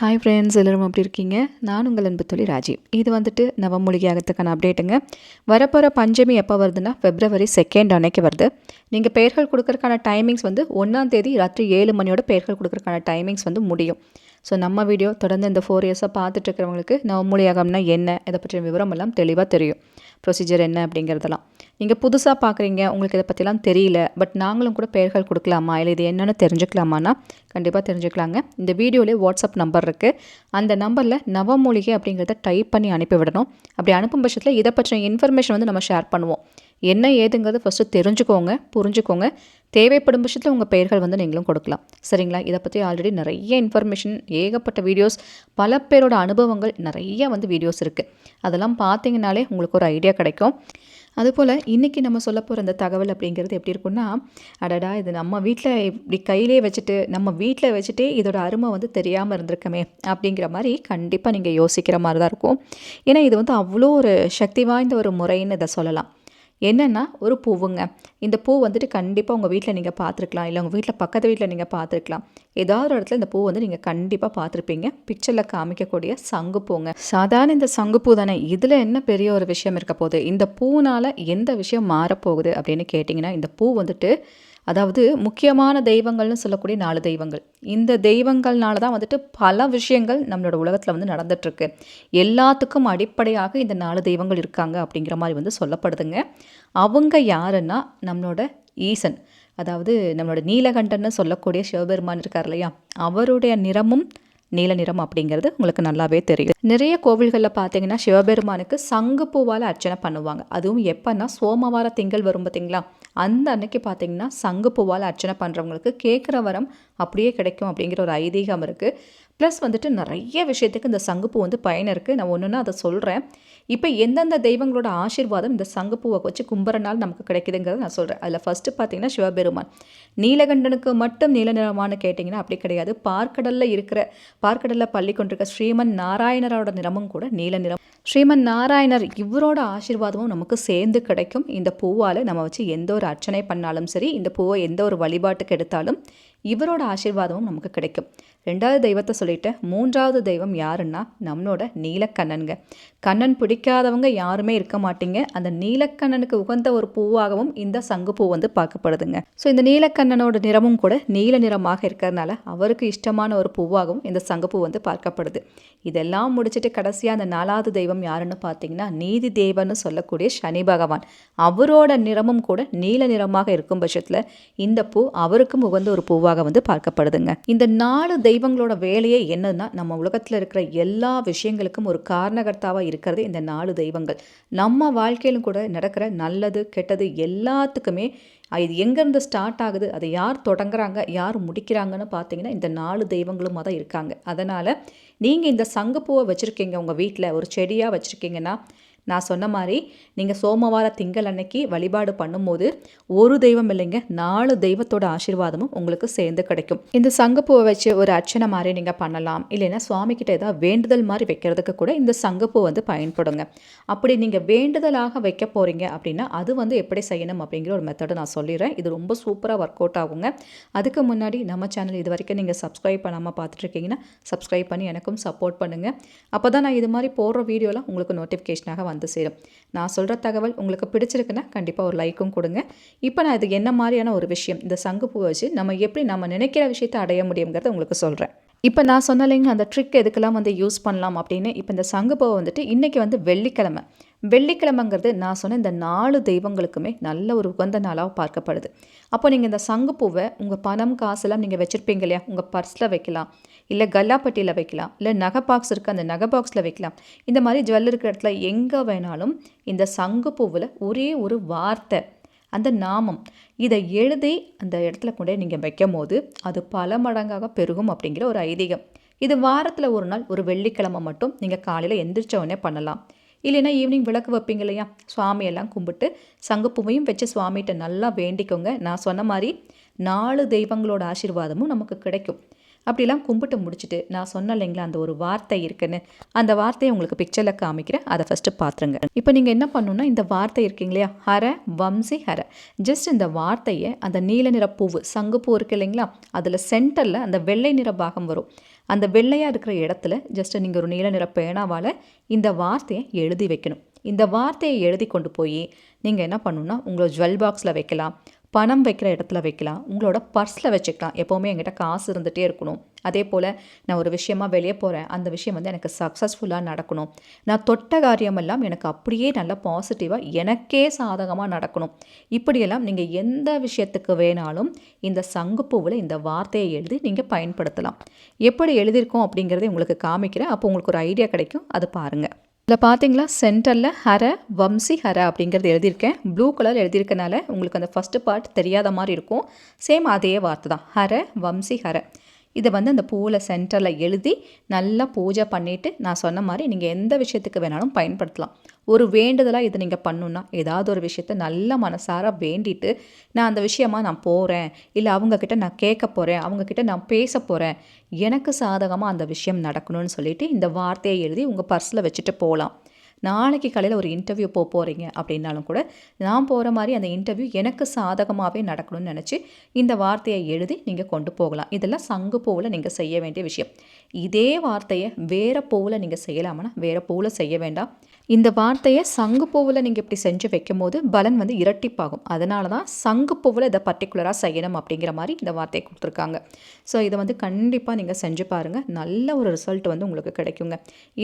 Hi friends எல்லோரும் எப்படி இருக்கீங்க? நான் உங்கள் அன்பு தொழில் ராஜீவ். இது வந்துட்டு நவமூலிகை அப்டேட்டுங்க வரப்போகிற பஞ்சமி எப்போ வருதுன்னா ஃபெப்ரவரி செகண்ட் அன்னைக்கு வருது. நீங்கள் பெயர்கள் கொடுக்கறக்கான டைமிங்ஸ் வந்து ஒன்றாம் தேதி ராத்திரி ஏழு மணியோட பெயர்கள் கொடுக்கறக்கான டைமிங்ஸ் வந்து முடியும். ஸோ நம்ம வீடியோ தொடர்ந்து இந்த ஃபோர் இயர்ஸாக பார்த்துட்டு இருக்கிறவங்களுக்கு நவமூலியாகம்னா என்ன இதை பற்றிய விவரம் எல்லாம் தெளிவாக தெரியும். ப்ரொசீஜர் என்ன அப்படிங்கிறதெல்லாம். நீங்கள் புதுசாக பார்க்குறீங்க உங்களுக்கு இதை பற்றிலாம் தெரியல பட் நாங்களும் கூட பெயர்கள் கொடுக்கலாமா? இல்லை இது என்னென்னு தெரிஞ்சுக்கலாமான்னா கண்டிப்பாக தெரிஞ்சுக்கலாங்க. இந்த வீடியோலேயே வாட்ஸ்அப் நம்பர் இருக்குது அந்த நம்பரில் நவமூலிகை அப்படிங்கிறத டைப் பண்ணி அனுப்பிவிடணும் அப்படி அனுப்பும் பட்சத்தில் இதை பற்றின இன்ஃபர்மேஷன் வந்து நம்ம ஷேர் பண்ணுவோம். என்ன ஏதுங்கிறது ஃபஸ்ட்டு தெரிஞ்சுக்கோங்க புரிஞ்சுக்கோங்க. தேவைப்படும் பட்சத்தில் உங்கள் பெயர்கள் வந்து நீங்களும் கொடுக்கலாம். சரிங்களா? இதை பற்றி ஆல்ரெடி நிறைய இன்ஃபர்மேஷன் ஏகப்பட்ட வீடியோஸ் பல பேரோட அனுபவங்கள் நிறைய வந்து வீடியோஸ் இருக்குது அதெல்லாம் பார்த்தீங்கனாலே உங்களுக்கு ஒரு ஐடியா கிடைக்கும். அதுபோல் இன்றைக்கி நம்ம சொல்ல போகிற அந்த தகவல் அப்படிங்கிறது எப்படி இருக்குன்னா அடடா இது நம்ம வீட்டில் இப்படி கையிலே வச்சுட்டு நம்ம வீட்டில் வச்சுட்டே இதோட அருமை வந்து தெரியாமல் இருந்திருக்கமே அப்படிங்கிற மாதிரி கண்டிப்பாக நீங்கள் யோசிக்கிற மாதிரி தான் இருக்கும். ஏன்னா இது வந்து அவ்வளோ ஒரு சக்தி வாய்ந்த ஒரு முறைன்னு இதை சொல்லலாம். என்னென்னா ஒரு பூவுங்க. இந்த பூ வந்துட்டு கண்டிப்பாக உங்கள் வீட்டில் நீங்கள் பார்த்துருக்கலாம் இல்லை உங்கள் வீட்டில் பக்கத்து வீட்டில் நீங்கள் பார்த்துருக்கலாம் ஏதாவது ஒரு இடத்துல இந்த பூ வந்து நீங்கள் கண்டிப்பாக பார்த்துருப்பீங்க பிக்சரில் காமிக்கக்கூடிய சங்குப்பூங்க சாதாரண இந்த சங்குப்பூ தானே. இதில் என்ன பெரிய ஒரு விஷயம் இருக்க போகுது? இந்த பூனால் எந்த விஷயம் மாறப்போகுது அப்படின்னு கேட்டிங்கன்னா இந்த பூ வந்துட்டு அதாவது முக்கியமான தெய்வங்கள்னு சொல்லக்கூடிய நாலு தெய்வங்கள். இந்த தெய்வங்கள்னால தான் வந்துட்டு பல விஷயங்கள் நம்மளோட உலகத்தில் வந்து நடந்துட்டுருக்கு. எல்லாத்துக்கும் அடிப்படையாக இந்த நாலு தெய்வங்கள் இருக்காங்க அப்படிங்கிற மாதிரி வந்து சொல்லப்படுதுங்க. அவங்க யாருன்னா நம்மளோட ஈசன். அதாவது நம்மளோட நீலகண்டன்னு சொல்லக்கூடிய சிவபெருமான் இருக்கார் இல்லையா? அவருடைய நிறமும் நீல நிறம் அப்படிங்கிறது உங்களுக்கு நல்லாவே தெரியும். நிறைய கோவில்களில் பார்த்தீங்கன்னா சிவபெருமானுக்கு சங்கு பூவால் அர்ச்சனை பண்ணுவாங்க. அதுவும் எப்போன்னா சோமவார திங்கள் வரும் பார்த்தீங்களா அந்த அன்னைக்கு பார்த்தீங்கன்னா சங்கு பூவால் அர்ச்சனை பண்ணுறவங்களுக்கு கேட்குற வரம் அப்படியே கிடைக்கும் அப்படிங்கிற ஒரு ஐதீகம் இருக்குது ப்ளஸ் வந்துட்டு நிறைய விஷயத்துக்கு இந்த சங்குப்பூ வந்து பயன் இருக்குது நான் ஒன்றுன்னா அதை சொல்கிறேன் இப்போ எந்தெந்த தெய்வங்களோட ஆசீர்வாதம் இந்த சங்குப்பூவை வச்சு கும்பரனால் நமக்கு கிடைக்குதுங்கிறத நான் சொல்கிறேன் அதில் ஃபஸ்ட்டு பார்த்தீங்கன்னா சிவபெருமான். நீலகண்டனுக்கு மட்டும் நீல நிறமானு கேட்டிங்கன்னா அப்படி கிடையாது. பார்க்கடலில் இருக்கிற பார்க்கடலில் பள்ளி கொண்டிருக்க ஸ்ரீமன் நாராயணரோட நிறமும் கூட நீல நிறம். ஸ்ரீமன் நாராயணர் இவரோட ஆசீர்வாதமும் நமக்கு சேர்ந்து கிடைக்கும். இந்த பூவால் நம்ம வச்சு எந்த ஒரு அர்ச்சனை பண்ணாலும் சரி இந்த பூவை எந்த ஒரு வழிபாட்டுக்கு எடுத்தாலும் இவரோட ஆசீர்வாதமும் நமக்கு கிடைக்கும். ரெண்டாவது தெய்வத்தை சொல்லிட்டு மூன்றாவது தெய்வம் யாருன்னா நம்மளோட நீலக்கண்ணனுங்க. கண்ணன் பிடிக்காதவங்க யாருமே இருக்க மாட்டீங்க. அந்த நீலக்கண்ணனுக்கு உகந்த ஒரு பூவாகவும் இந்த சங்குப்பூ வந்து பார்க்கப்படுதுங்க. ஸோ இந்த நீலக்கண்ணனோட நிறமும் கூட நீல நிறமாக இருக்கிறதுனால அவருக்கு இஷ்டமான ஒரு பூவாகவும் இந்த சங்குப்பூ வந்து பார்க்கப்படுது. இதெல்லாம் முடிச்சுட்டு கடைசியாக அந்த நாலாவது தெய்வம் யாருன்னு பார்த்தீங்கன்னா நீதி தேவன்னு சொல்லக்கூடிய சனி பகவான். அவரோட நிறமும் கூட நீல நிறமாக இருக்கும் பட்சத்தில் இந்த பூ அவருக்கும் உகந்த ஒரு பூவாக வந்து பார்க்கப்படுதுங்க. இந்த நாலு தெய்வங்களோட வேலையே என்னன்னா நம்ம உலகத்தில் இருக்கிற எல்லா விஷயங்களுக்கும் ஒரு காரணகர்த்தாவாக இருக்கிறது இந்த நாலு தெய்வங்கள். நம்ம வாழ்க்கையிலும் கூட நடக்கிற நல்லது கெட்டது எல்லாத்துக்குமே இது எங்கேருந்து ஸ்டார்ட் ஆகுது அதை யார் தொடங்குறாங்க யார் முடிக்கிறாங்கன்னு பார்த்தீங்கன்னா இந்த நாலு தெய்வங்களும் தான் இருக்காங்க. அதனால் நீங்கள் இந்த சங்குப்பூவை வச்சுருக்கீங்க உங்கள் வீட்டில் ஒரு செடியாக வச்சுருக்கீங்கன்னா நான் சொன்ன மாதிரி நீங்கள் சோமவார திங்கள் அன்னைக்கு வழிபாடு பண்ணும்போது ஒரு தெய்வம் இல்லைங்க நாலு தெய்வத்தோட ஆசீர்வாதமும் உங்களுக்கு சேர்ந்து கிடைக்கும். இந்த சங்கப்பூவை வச்சு ஒரு அர்ச்சனை மாதிரி நீங்கள் பண்ணலாம். இல்லைன்னா சுவாமிக்கிட்ட ஏதாவது வேண்டுதல் மாதிரி வைக்கிறதுக்கு கூட இந்த சங்கப்பூ வந்து பயன்படுங்க. அப்படி நீங்கள் வேண்டுதலாக வைக்க போகிறீங்க அப்படின்னா அது வந்து எப்படி செய்யணும் அப்படிங்கிற ஒரு மெத்தடை நான் சொல்லிடுறேன். இது ரொம்ப சூப்பராக ஒர்க் அவுட் ஆகுங்க. அதுக்கு முன்னாடி நம்ம சேனல் இது வரைக்கும் நீங்கள் சப்ஸ்கிரைப் பண்ணாமல் பார்த்துட்ருக்கீங்கன்னா சப்ஸ்கிரைப் பண்ணி எனக்கும் சப்போர்ட் பண்ணுங்கள் அப்போ தான் நான் இது மாதிரி போடுற வீடியோலாம் உங்களுக்கு நோட்டிஃபிகேஷனாக வந்து சேரும். நான் சொல்கிற தகவல் உங்களுக்கு பிடிச்சிருக்குன்னா கண்டிப்பாக ஒரு லைக்கும் கொடுங்க. இப்போ நான் இது என்ன மாதிரியான ஒரு விஷயம்? இந்த சங்குப்பூ வச்சு நம்ம எப்படி நம்ம நினைக்கிற விஷயத்தை அடைய முடியுங்கிறத உங்களுக்கு சொல்கிறேன் இப்போ நான் சொன்னலைங்க அந்த ட்ரிக் எதுக்கெல்லாம் வந்து யூஸ் பண்ணலாம் அப்படின்னு? இப்போ இந்த சங்குப்பூவை வந்துட்டு இன்றைக்கி வந்து வெள்ளிக்கிழமை. வெள்ளிக்கிழமைங்கிறது நான் சொன்ன இந்த நாலு தெய்வங்களுக்குமே நல்ல ஒரு உகந்த நாளாக பார்க்கப்படுது. அப்போ நீங்கள் இந்த சங்குப்பூவை உங்கள் பணம் காசெல்லாம் நீங்கள் வச்சுருப்பீங்க இல்லையா? உங்கள் பர்ஸில் வைக்கலாம். இல்லை கல்லாப்பட்டியில் வைக்கலாம். இல்லை நகை பாக்ஸ் இருக்குது அந்த நகை பாக்ஸில் வைக்கலாம். இந்த மாதிரி ஜுவல் இருக்கிற இடத்துல எங்கே வேணாலும் இந்த சங்குப்பூவில் ஒரே ஒரு வார்த்தை அந்த நாமம் இதை எழுதி அந்த இடத்துல கொண்டே நீங்கள் வைக்கும் போது அது பல மடங்காக பெருகும் அப்படிங்கிற ஒரு ஐதீகம். இது வாரத்தில் ஒரு நாள் ஒரு வெள்ளிக்கிழமை மட்டும் நீங்கள் காலையில் எந்திரிச்ச உடனே பண்ணலாம். இல்லைன்னா ஈவினிங் விளக்கு வைப்பீங்க இல்லையா? சுவாமியெல்லாம் கும்பிட்டு சங்குப்பூவையும் வச்சு சுவாமிகிட்ட நல்லா வேண்டிக்கோங்க. நான் சொன்ன மாதிரி நாலு தெய்வங்களோட ஆசீர்வாதமும் நமக்கு கிடைக்கும். அப்படிலாம் கும்பிட்டு முடிச்சுட்டு நான் சொன்ன இல்லைங்களா அந்த ஒரு வார்த்தை இருக்குன்னு. அந்த வார்த்தையை உங்களுக்கு பிக்சரில் காமிக்கிறேன். அதை ஃபஸ்ட்டு பார்த்துருங்க இப்போ நீங்கள் என்ன பண்ணணுன்னா இந்த வார்த்தை இருக்கீங்க இல்லையா? ஹர வம்சி ஹர. ஜஸ்ட் இந்த வார்த்தையை அந்த நீல நிற பூவு சங்குப்பூ இருக்கு இல்லைங்களா? அதில் சென்டரில் அந்த வெள்ளை நிற பாகம் வரும். அந்த வெள்ளையாக இருக்கிற இடத்துல ஜஸ்ட்டு நீங்கள் ஒரு நீல நிற பேனாவால் இந்த வார்த்தையை எழுதி வைக்கணும். இந்த வார்த்தையை எழுதி கொண்டு போய் நீங்கள் என்ன பண்ணணுன்னா உங்களை ஜுவல் பாக்ஸில் வைக்கலாம். பணம் வைக்கிற இடத்துல வைக்கலாம். உங்களோட பர்ஸில் வச்சுக்கலாம். எப்போவுமே என்கிட்ட காசு இருந்துகிட்டே இருக்கணும். அதே போல் நான் ஒரு விஷயமா வெளியே போகிறேன் அந்த விஷயம் வந்து எனக்கு சக்ஸஸ்ஃபுல்லாக நடக்கணும். நான் தொட்ட காரியமெல்லாம் எனக்கு அப்படியே நல்லா பாசிட்டிவாக எனக்கே சாதகமாக நடக்கணும். இப்படியெல்லாம் நீங்கள் எந்த விஷயத்துக்கு வேணாலும் இந்த சங்குப்பூவில் இந்த வார்த்தையை எழுதி நீங்கள் பயன்படுத்தலாம். எப்படி எழுதியிருக்கோம் அப்படிங்கிறத உங்களுக்கு காமிக்கிறேன். அப்போ உங்களுக்கு ஒரு ஐடியா கிடைக்கும். அது பாருங்கள் இதில் பார்த்தீங்களா? சென்டரில் ஹர வம்சி ஹர அப்படிங்கிறது எழுதியிருக்கேன். ப்ளூ கலர் எழுதியிருக்கனால உங்களுக்கு அந்த ஃபஸ்ட்டு பார்ட் தெரியாத மாதிரி இருக்கும். சேம் அதே வார்த்தை தான். ஹர வம்சி ஹர. இதை வந்து அந்த பூவில் சென்டரில் எழுதி நல்லா பூஜை பண்ணிவிட்டு நான் சொன்ன மாதிரி நீங்கள் எந்த விஷயத்துக்கு வேணாலும் பயன்படுத்தலாம். ஒரு வேண்டுதலாக இதை நீங்கள் பண்ணுன்னா ஏதாவது ஒரு விஷயத்த நல்ல மனசார வேண்டிட்டு நான் அந்த விஷயமா நான் போகிறேன் இல்லை அவங்கக்கிட்ட நான் கேட்க போகிறேன் அவங்கக்கிட்ட நான் பேச போகிறேன் எனக்கு சாதகமாக அந்த விஷயம் நடக்கணும்னு சொல்லிட்டு இந்த வார்த்தையை எழுதி உங்கள் பர்ஸில் வச்சுட்டு போகலாம் நாளைக்கு காலையில் ஒரு இன்டர்வியூ போக போகிறீங்க அப்படின்னாலும் கூட நான் போகிற மாதிரி அந்த இன்டர்வியூ எனக்கு சாதகமாகவே நடக்கணும்னு நினச்சி இந்த வார்த்தையை எழுதி நீங்கள் கொண்டு போகலாம். இதெல்லாம் சங்கு பூவில் நீங்கள் செய்ய வேண்டிய விஷயம். இதே வார்த்தையை வேறு பூவில் நீங்கள் செய்யலாமன்னா வேறு பூவில் செய்ய வேண்டாம். இந்த வார்த்தையை சங்கு பூவில் நீங்கள் இப்படி செஞ்சு வைக்கும் போது பலன் வந்து இரட்டிப்பாகும். அதனால தான் சங்கு பூவில் இதை பர்டிகுலராக செய்யணும் அப்படிங்கிற மாதிரி இந்த வார்த்தையை கொடுத்துருக்காங்க. ஸோ இதை வந்து கண்டிப்பாக நீங்கள் செஞ்சு பாருங்கள் நல்ல ஒரு ரிசல்ட் வந்து உங்களுக்கு கிடைக்குங்க.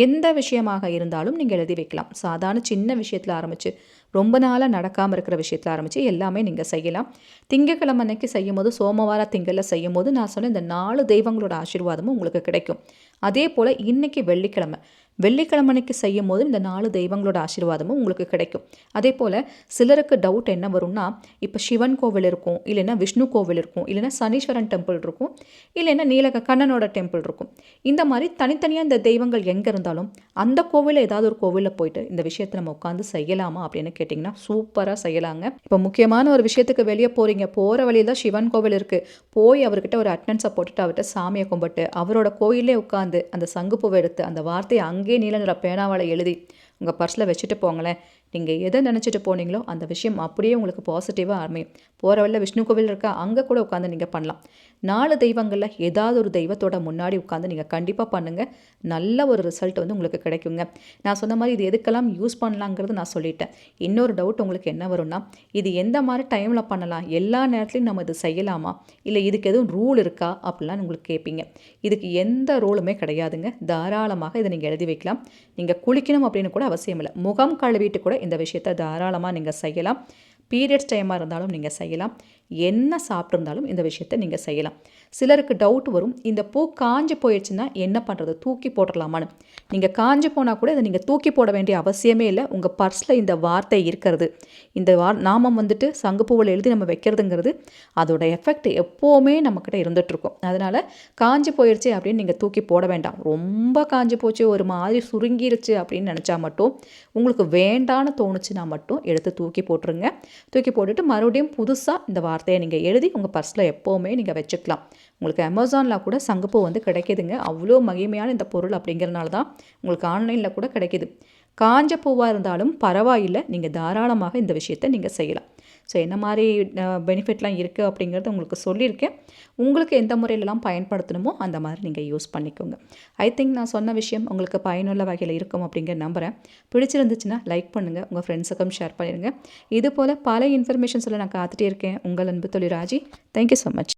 எந்த விஷயமாக இருந்தாலும் நீங்கள் எழுதி வைக்கலாம். சாதாரண சின்ன விஷயத்தில் ஆரம்பித்து ரொம்ப நாளாக நடக்காமல் இருக்கிற விஷயத்தில் ஆரம்பித்து எல்லாமே நீங்கள் செய்யலாம். திங்கக்கிழமை அன்னைக்கு செய்யும் போது சோமவார திங்களில் செய்யும் போது நான் சொன்ன இந்த நாலு தெய்வங்களோட ஆசீர்வாதமும் உங்களுக்கு கிடைக்கும். அதே போல் இன்றைக்கி வெள்ளிக்கிழமை. வெள்ளிக்கிழமைக்கு செய்யும் போது இந்த நாலு தெய்வங்களோட ஆசீர்வாதமும் உங்களுக்கு கிடைக்கும். அதே போல் சிலருக்கு டவுட் என்ன வரும்னா இப்போ சிவன் கோவில் இருக்கும் இல்லைன்னா விஷ்ணு கோவில் இருக்கும் இல்லைன்னா சனீஸ்வரன் டெம்பிள் இருக்கும் இல்லைன்னா நீலக கண்ணனோட டெம்பிள் இருக்கும். இந்த மாதிரி தனித்தனியாக இந்த தெய்வங்கள் எங்கே இருந்தாலும் அந்த கோவிலில் ஏதாவது ஒரு கோவிலில் போயிட்டு இந்த விஷயத்தை நம்ம உட்காந்து செய்யலாமா அப்படின்னு கேட்டிங்கன்னா சூப்பராக செய்யலாங்க. இப்போ முக்கியமான ஒரு விஷயத்துக்கு வெளியே போகிறீங்க போகிற வழியில் தான் சிவன் கோவில் இருக்குது போய் அவர்கிட்ட ஒரு அட்டன்ஸை போட்டுட்டு அவர்கிட்ட சாமியை கும்பிட்டு அவரோட கோயிலே உட்காந்து அந்த சங்குப்பூவை எடுத்து அந்த வார்த்தையை அங்கே அங்கேயே நீல நிற பேனாவால் எழுதி உங்கள் பர்ஸில் வச்சுட்டு போங்களேன். நீங்கள் எதை நினச்சிட்டு போனீங்களோ அந்த விஷயம் அப்படியே உங்களுக்கு பாசிட்டிவாக அமையும். போகிற வழியில் விஷ்ணு கோவில் இருக்கா? அங்கே கூட உட்காந்து நீங்கள் பண்ணலாம். நாலு தெய்வங்களில் ஏதாவது ஒரு தெய்வத்தோட முன்னாடி உட்காந்து நீங்கள் கண்டிப்பாக பண்ணுங்கள் நல்ல ஒரு ரிசல்ட் வந்து உங்களுக்கு கிடைக்குங்க. நான் சொன்ன மாதிரி இது எதுக்கெல்லாம் யூஸ் பண்ணலாங்கிறது நான் சொல்லிட்டேன். இன்னொரு டவுட் உங்களுக்கு என்ன வரும்னா இது எந்த மாதிரி டைமில் பண்ணலாம்? எல்லா நேரத்துலையும் நம்ம இது செய்யலாமா? இல்லை இதுக்கு எதுவும் ரூல் இருக்கா? அப்படிலாம் உங்களுக்கு கேட்பீங்க. இதுக்கு எந்த ரூலுமே கிடையாதுங்க. தாராளமாக இதை நீங்கள் எழுதி வைக்கலாம். நீங்கள் குளிக்கணும் அப்படின்னு கூட அவசியம் இல்லை. முகம் கழுவிட்டு கூட இந்த விஷயத்தை தாராளமாக நீங்கள் செய்யலாம். பீரியட்ஸ் டைமாக இருந்தாலும் நீங்கள் செய்யலாம். என்ன சாப்பிட்ருந்தாலும் இந்த விஷயத்தை நீங்கள் செய்யலாம். சிலருக்கு டவுட் வரும். இந்த பூ காஞ்சு போயிடுச்சுன்னா என்ன பண்ணுறது தூக்கி போட்டுடலாமான்னு. நீங்கள் காஞ்சு போனால் கூட இதை நீங்கள் தூக்கி போட வேண்டிய அவசியமே இல்லை. உங்கள் பர்ஸில் இந்த வார்த்தை இருக்கிறது. இந்த வார் நாமம் வந்துட்டு சங்குப்பூவில் எழுதி நம்ம வைக்கிறதுங்கிறது அதோட எஃபெக்ட் எப்போவுமே நம்மக்கிட்ட இருந்துகிட்ருக்கும் அதனால் காஞ்சு போயிடுச்சு அப்படின்னு நீங்கள் தூக்கி போட வேண்டாம். ரொம்ப காஞ்சு போச்சு ஒரு மாதிரி சுருங்கிருச்சு அப்படின்னு நினச்சா மட்டும் உங்களுக்கு வேண்டான்னு தோணுச்சுன்னா மட்டும் எடுத்து தூக்கி போட்டுருங்க. தூக்கி போட்டுட்டு மறுபடியும் புதுசாக இந்த வார்த்தை வார்த்தையை நீங்கள் எழுதி உங்கள் பர்ஸில் எப்போவுமே நீங்கள் வச்சுக்கலாம். உங்களுக்கு அமேசானில் கூட சங்குப்பூ வந்து கிடைக்கிதுங்க. அவ்வளோ மகிமையான இந்த பொருள் அப்படிங்கிறனால தான் உங்களுக்கு ஆன்லைனில் கூட கிடைக்கிது. காஞ்ச பூவாக இருந்தாலும் பரவாயில்லை. நீங்கள் தாராளமாக இந்த விஷயத்தை நீங்கள் செய்யலாம். ஸோ என்ன மாதிரி பெனிஃபிட்லாம் இருக்குது அப்படிங்கிறத உங்களுக்கு சொல்லியிருக்கேன். உங்களுக்கு எந்த முறையிலலாம் பயன்படுத்தணுமோ அந்த மாதிரி நீங்கள் யூஸ் பண்ணிக்கோங்க. ஐ திங்க் நான் சொன்ன விஷயம் உங்களுக்கு பயனுள்ள வகையில் இருக்கும் அப்படிங்கிற நம்புகிறேன் பிடிச்சிருந்துச்சுன்னா லைக் பண்ணுங்கள் உங்கள் ஃப்ரெண்ட்ஸுக்கும் ஷேர் பண்ணிடுங்க இது போல் பல இன்ஃபர்மேஷன்ஸில் நான் காத்துட்டே இருக்கேன். உங்கள் அன்பு தொழில் ராஜி. Thank you so much